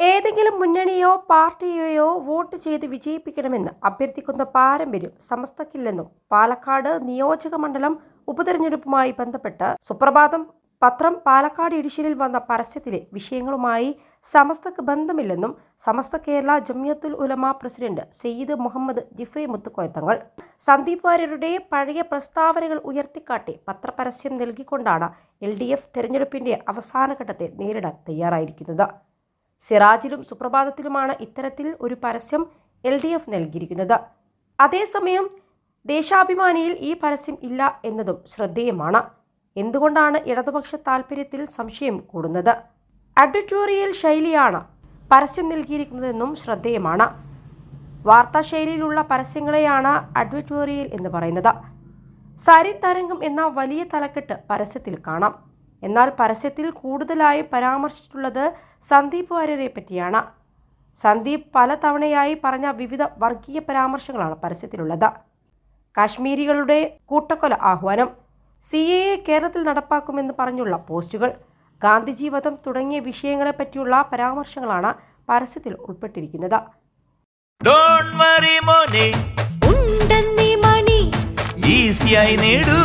ഏതെങ്കിലും മുന്നണിയോ പാർട്ടിയെയോ വോട്ട് ചെയ്ത് വിജയിപ്പിക്കണമെന്ന് അഭ്യർത്ഥിക്കുന്ന പാരമ്പര്യം സമസ്തക്കില്ലെന്നും പാലക്കാട് നിയോജക മണ്ഡലം ഉപതെരഞ്ഞെടുപ്പുമായി ബന്ധപ്പെട്ട് സുപ്രഭാതം പത്രം പാലക്കാട് എഡിഷനിൽ വന്ന പരസ്യത്തിലെ വിഷയങ്ങളുമായി സമസ്തക്ക് ബന്ധമില്ലെന്നും സമസ്ത കേരള ജമിയത്തുൽ ഉലമ പ്രസിഡന്റ് സെയ്ദ് മുഹമ്മദ് ജിഫ്രി മുത്തുക്കോയത്തങ്ങൾ സന്ദീപ് വാര്യരുടെ പഴയ പ്രസ്താവനകൾ ഉയർത്തിക്കാട്ടി പത്രപരസ്യം നൽകിക്കൊണ്ടാണ് എൽ ഡി എഫ് തെരഞ്ഞെടുപ്പിന്റെ അവസാനഘട്ടത്തെ നേരിടാൻ തയ്യാറായിരിക്കുന്നത്. സിറാജിലും സുപ്രഭാതത്തിലുമാണ് ഇത്തരത്തിൽ ഒരു പരസ്യം എൽ ഡി എഫ് നൽകിയിരിക്കുന്നത്. അതേസമയം ദേശാഭിമാനിയിൽ ഈ പരസ്യം ഇല്ല എന്നതും ശ്രദ്ധേയമാണ്. എന്തുകൊണ്ടാണ് ഇടതുപക്ഷ താൽപ്പര്യത്തിൽ സംശയം കൂടുന്നത്? അഡ്വറ്റോറിയൽ ശൈലിയാണ് പരസ്യം നൽകിയിരിക്കുന്നതെന്നും ശ്രദ്ധേയമാണ്. വാർത്താ ശൈലിയിലുള്ള പരസ്യങ്ങളെയാണ് അഡ്വറ്റോറിയൽ എന്ന് പറയുന്നത്. സരി തരംഗം എന്ന വലിയ തലക്കെട്ട് പരസ്യത്തിൽ കാണാം. എന്നാൽ പരസ്യത്തിൽ കൂടുതലായി പരാമർശിച്ചിട്ടുള്ളത് സന്ദീപ് വാര്യരെ പറ്റിയാണ്. സന്ദീപ് പല തവണയായി പറഞ്ഞ വിവിധ വർഗീയ പരാമർശങ്ങളാണ് പരസ്യത്തിലുള്ളത്. കാശ്മീരികളുടെ കൂട്ടക്കൊല ആഹ്വാനം സി എ എ കേരളത്തിൽ നടപ്പാക്കുമെന്ന് പറഞ്ഞുള്ള പോസ്റ്റുകൾ ഗാന്ധിജി വധം തുടങ്ങിയ വിഷയങ്ങളെപ്പറ്റിയുള്ള പരാമർശങ്ങളാണ് പരസ്യത്തിൽ ഉൾപ്പെട്ടിരിക്കുന്നത്. ഡോണ്ട് വറി മോനെ. ഉണ്ടെന്നീ മണി. ഈസിയായി നേടൂ.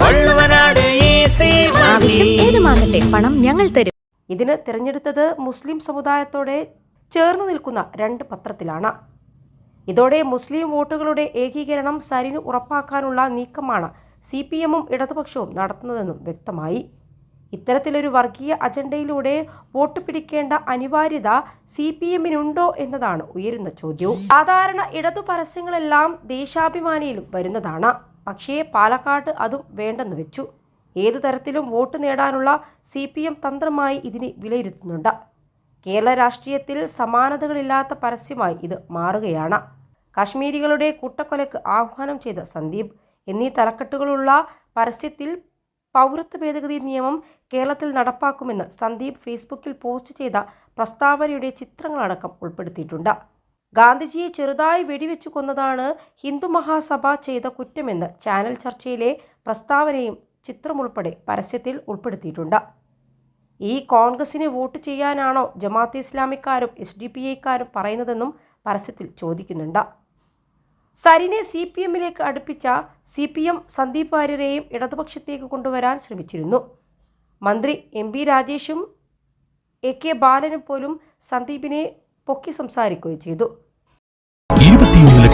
വള്ളുവനാട് ഈസി ആവശ്യം പണം ഞങ്ങൾ തരും. ഇതിന് തിരഞ്ഞെടുത്തത് മുസ്ലിം സമുദായത്തോടെ ചേർന്ന് നിൽക്കുന്ന രണ്ട് പത്രത്തിലാണ്. ഇതോടെ മുസ്ലിം വോട്ടുകളുടെ ഏകീകരണം സരിന് ഉറപ്പാക്കാനുള്ള നീക്കമാണ് സി പി എമ്മും ഇടതുപക്ഷവും നടത്തുന്നതെന്നും വ്യക്തമായി. ഇത്തരത്തിലൊരു വർഗീയ അജണ്ടയിലൂടെ വോട്ട് പിടിക്കേണ്ട അനിവാര്യത സി പി എമ്മിനുണ്ടോ എന്നതാണ് ഉയരുന്ന ചോദ്യവും സാധാരണ ഇടതു പരസ്യങ്ങളെല്ലാം ദേശാഭിമാനിയിലും വരുന്നതാണ്. പക്ഷേ പാലക്കാട് അതും വേണ്ടെന്ന് വെച്ചു. ഏതു തരത്തിലും വോട്ട് നേടാനുള്ള സി പി എം തന്ത്രമായി ഇതിനെ വിലയിരുത്തുന്നുണ്ട്. കേരള രാഷ്ട്രീയത്തിൽ സമാനതകളില്ലാത്ത പരസ്യമായി ഇത് മാറുകയാണ്. കാശ്മീരികളുടെ കൂട്ടക്കൊലക്ക് ആഹ്വാനം ചെയ്ത സന്ദീപ് എന്നീ തലക്കെട്ടുകളുള്ള പരസ്യത്തിൽ പൗരത്വ ഭേദഗതി നിയമം കേരളത്തിൽ നടപ്പാക്കുമെന്ന് സന്ദീപ് ഫേസ്ബുക്കിൽ പോസ്റ്റ് ചെയ്ത പ്രസ്താവനയുടെ ചിത്രങ്ങളടക്കം ഉൾപ്പെടുത്തിയിട്ടുണ്ട്. ഗാന്ധിജിയെ ചെറുതായി വെടിവെച്ചു കൊന്നതാണ് ഹിന്ദു മഹാസഭ ചെയ്ത കുറ്റമെന്ന് ചാനൽ ചർച്ചയിലെ പ്രസ്താവനയും ചിത്രമുൾപ്പെടെ പരസ്യത്തിൽ ഉൾപ്പെടുത്തിയിട്ടുണ്ട്. ഈ കോൺഗ്രസിന് വോട്ട് ചെയ്യാനാണോ ജമാഅത്ത് ഇസ്ലാമിക്കാരും എസ് ഡി പി ഐക്കാരും പറയുന്നതെന്നും പരസ്യത്തിൽ ചോദിക്കുന്നുണ്ട്. സരിനെ സി പി എമ്മിലേക്ക് അടുപ്പിച്ച സി പി എം സന്ദീപ് വാര്യരെയും ഇടതുപക്ഷത്തേക്ക് കൊണ്ടുവരാൻ ശ്രമിച്ചിരുന്നു. മന്ത്രി എം പി രാജേഷും എ കെ ബാലനും പോലും സന്ദീപിനെ പൊക്കി സംസാരിക്കുകയും ചെയ്തു.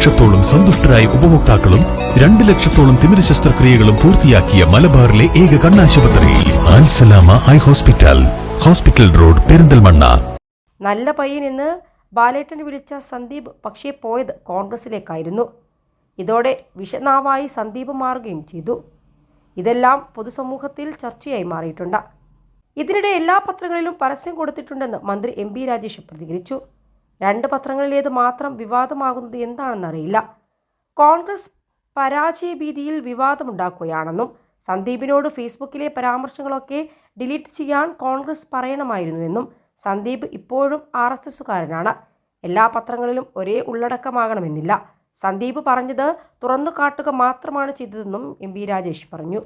ലക്ഷത്തോളം സന്തുഷ്ടരായ ഉപഭോക്താക്കളും രണ്ട് ലക്ഷത്തോളം തിമിര ശസ്ത്രക്രിയകളും പൂർത്തിയാക്കിയ മലബാറിലെ ഏക കണ്ണാശുപത്രി ആൻസലാമ eye hospital hospital road Perinthalmanna. നല്ല പയ്യൻ എന്ന് ബാലേട്ടൻ വിളിച്ച സന്ദീപ് പക്ഷേ പോയത് കോൺഗ്രസിലേക്കായിരുന്നു. ഇതോടെ വിഷനാവായി സന്ദീപ് മാറുകയും ചെയ്തു. ഇതെല്ലാം പൊതുസമൂഹത്തിൽ ചർച്ചയായി മാറിയിട്ടുണ്ട്. ഇതിനിടെ എല്ലാ പത്രങ്ങളിലും പരസ്യം കൊടുത്തിട്ടുണ്ടെന്ന് മന്ത്രി എം ബി രാജേഷ് പ്രതികരിച്ചു. രണ്ട് പത്രങ്ങളിലേത് മാത്രം വിവാദമാകുന്നത് എന്താണെന്നറിയില്ല. കോൺഗ്രസ് പരാജയ ഭീതിയിൽ വിവാദമുണ്ടാക്കുകയാണെന്നും സന്ദീപിനോട് ഫേസ്ബുക്കിലെ പരാമർശങ്ങളൊക്കെ ഡിലീറ്റ് ചെയ്യാൻ കോൺഗ്രസ് പറയണമായിരുന്നുവെന്നും സന്ദീപ് ഇപ്പോഴും ആർ എസ് എസുകാരനാണ്. എല്ലാ പത്രങ്ങളിലും ഒരേ ഉള്ളടക്കമാകണമെന്നില്ല. സന്ദീപ് പറഞ്ഞത് തുറന്നു കാട്ടുക മാത്രമാണ് ചെയ്തതെന്നും എം രാജേഷ് പറഞ്ഞു.